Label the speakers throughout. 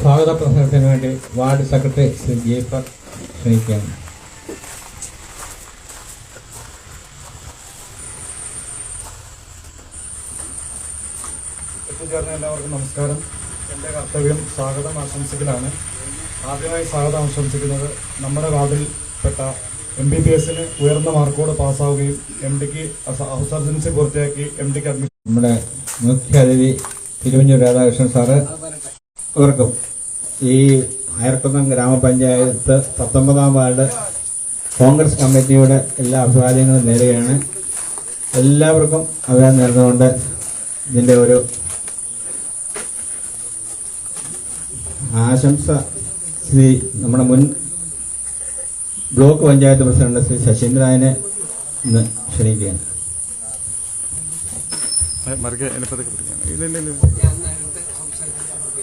Speaker 1: സ്വാഗത പ്രസംഗത്തിന് വേണ്ടി വാർഡ് സെക്രട്ടറി ശ്രീ ജേഫർ ക്ഷണിക്കുകയാണ്.
Speaker 2: എത്തിച്ചേർന്ന എല്ലാവർക്കും നമസ്കാരം. എന്റെ കർത്തവ്യം സ്വാഗതം ആശംസിക്കലാണ്. ആദ്യമായി സ്വാഗതം ആശംസിക്കുന്നത് നമ്മുടെ വാർഡിൽപ്പെട്ട എം ബി ബി എസിന് ഉയർന്ന മാർക്കോട് പാസ്സാവുകയും എം ഡിക്ക് ഹൗസ് സർജൻസി പൂർത്തിയാക്കി എം ഡിക്ക് അഡ്മിഷൻ
Speaker 1: നമ്മുടെ മുഖ്യ അതിഥി തിരുവഞ്ചൂർ രാധാകൃഷ്ണൻ സാറ് ഇവർക്കും ഈ അയർക്കുന്നം ഗ്രാമപഞ്ചായത്ത് പത്തൊമ്പതാം വാർഡ് കോൺഗ്രസ് കമ്മിറ്റിയുടെ എല്ലാ അഭിപ്രായങ്ങളും നേരുകയാണ്. എല്ലാവർക്കും അഭിപ്രായം നേർന്നുകൊണ്ട് ഇതിന്റെ ഒരു ആശംസ ശ്രീ നമ്മുടെ മുൻ ബ്ലോക്ക് പഞ്ചായത്ത് പ്രസിഡന്റ് ശ്രീ ശശീന്ദ്രായനെ ഇന്ന് ക്ഷണിക്കുകയാണ്.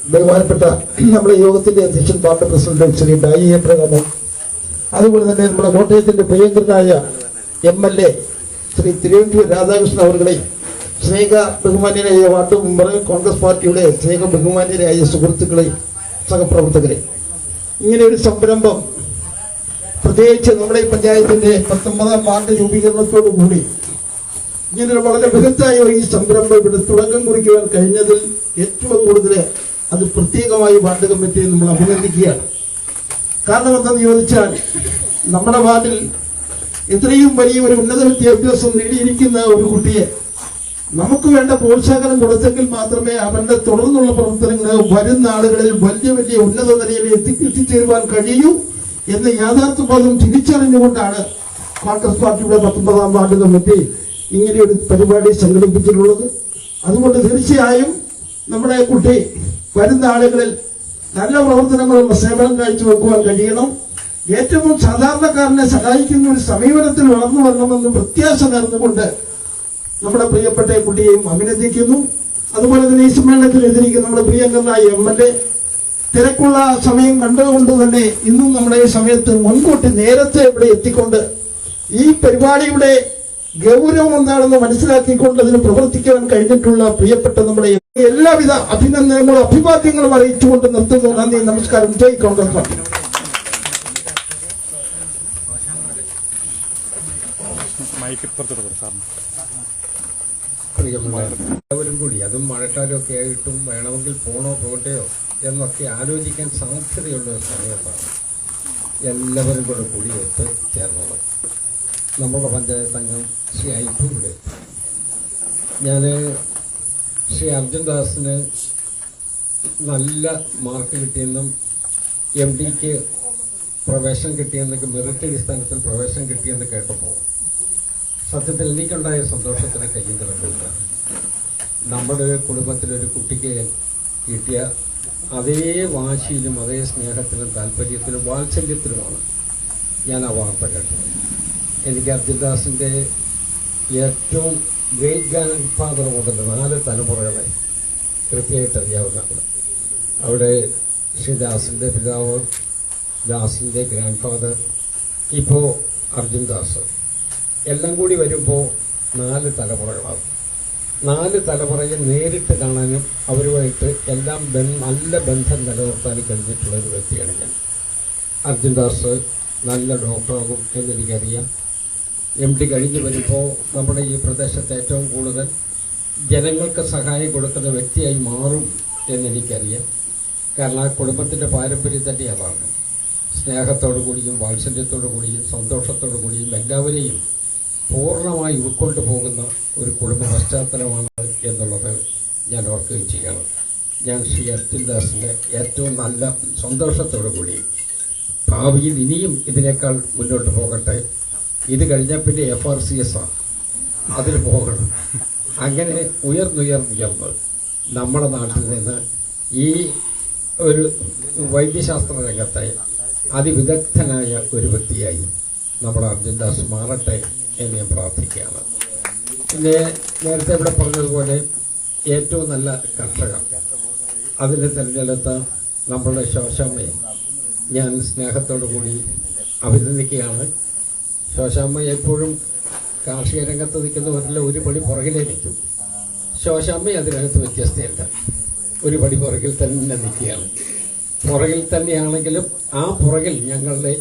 Speaker 3: ബഹുമാനപ്പെട്ട നമ്മുടെ യോഗത്തിന്റെ അധ്യക്ഷൻ പാർട്ടി പ്രസിഡന്റ് ശ്രീ ഡായി എബ്രഹാമൻ അതുപോലെ തന്നെ നമ്മുടെ കോട്ടയത്തിന്റെ പ്രിയങ്കരനായ M L A Shri Thiruvananthapuram Radhakrishnan അവരുടെ സ്നേഹ ബഹുമാന്യനായ വാർഡ് മെമ്പർ കോൺഗ്രസ് പാർട്ടിയുടെ സ്നേഹ ബഹുമാന്യരായ സുഹൃത്തുക്കളെ സഹപ്രവർത്തകരെ. ഇങ്ങനെ ഒരു സംരംഭം പ്രത്യേകിച്ച് നമ്മുടെ ഈ പഞ്ചായത്തിന്റെ പത്തൊമ്പതാം വാർഡ് രൂപീകരണത്തോടു കൂടി ഇങ്ങനൊരു വളരെ ബൃഹത്തായ ഈ സംരംഭം ഇവിടെ തുടക്കം കുറിക്കുവാൻ കഴിഞ്ഞതിൽ ഏറ്റവും കൂടുതൽ അത് പ്രത്യേകമായി വാർഡ് കമ്മിറ്റിയെ നമ്മൾ അഭിനന്ദിക്കുകയാണ്. കാരണം എന്തെന്ന് ചോദിച്ചാൽ നമ്മുടെ വാർഡിൽ ഇത്രയും വലിയ ഒരു ഉന്നത വിദ്യാഭ്യാസം നേടിയിരിക്കുന്ന ഒരു കുട്ടിയെ നമുക്ക് വേണ്ട പ്രോത്സാഹനം കൊടുത്തെങ്കിൽ മാത്രമേ അവന്റെ തുടർന്നുള്ള പ്രവർത്തനങ്ങൾ വരുന്ന ആളുകളിൽ വലിയ വലിയ ഉന്നത നിലയിൽ എത്തി എത്തിച്ചേരുവാൻ കഴിയൂ എന്ന് യാഥാർത്ഥ്യബോധം തിരിച്ചറിഞ്ഞുകൊണ്ടാണ് കോൺഗ്രസ് പാർട്ടിയുടെ പത്തൊമ്പതാം വാർഡ് കമ്മിറ്റി ഇങ്ങനെ ഒരു പരിപാടി സംഘടിപ്പിച്ചിട്ടുള്ളത്. അതുകൊണ്ട് തീർച്ചയായും നമ്മുടെ കുട്ടി വരുന്ന ആളുകളിൽ നല്ല പ്രവർത്തനങ്ങളും സേവനം കാഴ്ചവെക്കുവാൻ കഴിയണം. ഏറ്റവും സാധാരണക്കാരനെ സഹായിക്കുന്ന ഒരു സമീപനത്തിൽ വളർന്നു വരണമെന്ന് പ്രത്യാശ നേർന്നുകൊണ്ട് നമ്മുടെ പ്രിയപ്പെട്ട കുട്ടിയെയും അഭിനന്ദിക്കുന്നു. അതുപോലെ തന്നെ ഈ സമ്മേളനത്തിൽ എതിരിക്കുന്ന നമ്മുടെ പ്രിയങ്കനായ എം എൽ എ തിരക്കുള്ള സമയം കണ്ടതുകൊണ്ട് തന്നെ ഇന്നും നമ്മുടെ ഈ സമയത്ത് മുൻകൂട്ടി നേരത്തെ ഇവിടെ എത്തിക്കൊണ്ട് ഈ പരിപാടിയുടെ ഗൗരവം എന്താണെന്ന് മനസ്സിലാക്കിക്കൊണ്ട് അതിന് പ്രവർത്തിക്കാൻ കഴിഞ്ഞിട്ടുള്ള പ്രിയപ്പെട്ട നമ്മുടെ എല്ലാവിധ അഭിനന്ദനങ്ങളും അഭിവാദ്യങ്ങളും അറിയിച്ചുകൊണ്ട് നിർത്തുന്നു. നന്ദി നമസ്കാരം. ജയ് കോൺഗ്രസ് പാർട്ടി.
Speaker 4: എല്ലാവരും കൂടി അതും മഴക്കാലമൊക്കെ ആയിട്ടും വേണമെങ്കിൽ പോണോ പോകട്ടെയോ എന്നൊക്കെ ആലോചിക്കാൻ സാധ്യതയുള്ള ഒരു സമയത്താണ് എല്ലാവരും കൂടെ കൂടി ഒത്ത് ചേർന്നത് നമ്മുടെ പഞ്ചായത്ത് അംഗം ശ്രീ ഇവിടെ. ഞാൻ ശ്രീ അർജുൻ ദാസിന് നല്ല മാർക്ക് കിട്ടിയെന്നും എം ഡിക്ക് പ്രവേശനം കിട്ടിയെന്നൊക്കെ മെറിറ്റ് അടിസ്ഥാനത്തിൽ പ്രവേശനം കിട്ടിയെന്ന് കേട്ടപ്പോൾ സത്യത്തിൽ എനിക്കുണ്ടായ സന്തോഷത്തിന് കയ്യും കിടക്കില്ല നമ്മുടെ കുടുംബത്തിലൊരു കുട്ടിക്ക് കിട്ടിയ അതേ വാശിയിലും അതേ സ്നേഹത്തിലും താല്പര്യത്തിലും വാത്സല്യത്തിലുമാണ് ഞാൻ ആ വാർത്ത കേട്ടത്. എനിക്ക് അർജുൻദാസിന്റെ ഏറ്റവും ഗ്രേറ്റ് ഗ്രാൻഡ് ഫാദർ മുതൽ നാല് തലമുറകളെ കൃത്യമായിട്ട് അറിയാവുന്നതാണ് അവിടെ ശ്രീ ദാസിന്റെ പിതാവ് ദാസിന്റെ ഗ്രാൻഡ് ഫാദർ ഇപ്പോൾ അർജുൻ ദാസ്. എല്ലാം കൂടി വരുമ്പോൾ നാല് തലമുറകളാവും. നാല് തലമുറയെ നേരിട്ട് കാണാനും അവരുമായിട്ട് എല്ലാം നല്ല ബന്ധം നിലനിർത്താനും കഴിഞ്ഞിട്ടുള്ള ഒരു വ്യക്തിയാണ് ഞാൻ. അർജുൻ ദാസ് നല്ല ഡോക്ടറാകും എന്നെനിക്കറിയാം. എം ഡി കഴിഞ്ഞു വരുമ്പോൾ നമ്മുടെ ഈ പ്രദേശത്ത് ഏറ്റവും കൂടുതൽ ജനങ്ങൾക്ക് സഹായം കൊടുക്കുന്ന വ്യക്തിയായി മാറും എന്നെനിക്കറിയാം. കാരണം ആ കുടുംബത്തിന്റെ പാരമ്പര്യം തന്നെ അതാണ്. സ്നേഹത്തോടു കൂടിയും വാത്സല്യത്തോടു കൂടിയും സന്തോഷത്തോടു കൂടിയും എല്ലാവരെയും പൂർണമായി ഉൾക്കൊണ്ടു പോകുന്ന ഒരു കുടുംബ പശ്ചാത്തലമാണ് എന്നുള്ളത് ഞാൻ ഓർക്കുകയും ചെയ്യണം. ഞാൻ ശ്രീ അർജുൻദാസിന്റെ ഏറ്റവും നല്ല സന്തോഷത്തോടു കൂടി ഭാവിയിൽ ഇനിയും ഇതിനേക്കാൾ മുന്നോട്ട് പോകട്ടെ ഇത് കഴിഞ്ഞാൽ പിന്നെ എഫ് ആർ സി എസ് ആണ്. അതിൽ പോകണം. അങ്ങനെ ഉയർന്നുയർന്നുയർന്ന് നമ്മുടെ നാട്ടിൽ നിന്ന് ഈ ഒരു വൈദ്യശാസ്ത്ര രംഗത്തെ അതിവിദഗ്ധനായ ഒരു വ്യക്തിയായി നമ്മുടെ അർജുൻദാസ് മാറട്ടെ എന്ന് ഞാൻ പ്രാർത്ഥിക്കുകയാണ്. പിന്നെ നേരത്തെ ഇവിടെ പറഞ്ഞതുപോലെ ഏറ്റവും നല്ല കർഷകർ. അതിനെ തിരഞ്ഞെടുത്ത നമ്മളുടെ ശോശാമ്മയെ ഞാൻ സ്നേഹത്തോടു കൂടി അഭിനന്ദിക്കുകയാണ്. ശോശാമ്മ എപ്പോഴും കാർഷിക രംഗത്ത് നിൽക്കുന്നവരെല്ലാം ഒരു പടി പുറകിലേ നിൽക്കും. ശോശാമ്മ അതിനകത്ത് വ്യത്യസ്തയല്ല ഒരു പടി പുറകിൽ തന്നെ നിൽക്കുകയാണ്. പുറകിൽ തന്നെയാണെങ്കിലും ആ പുറകിൽ ഞങ്ങളുടെ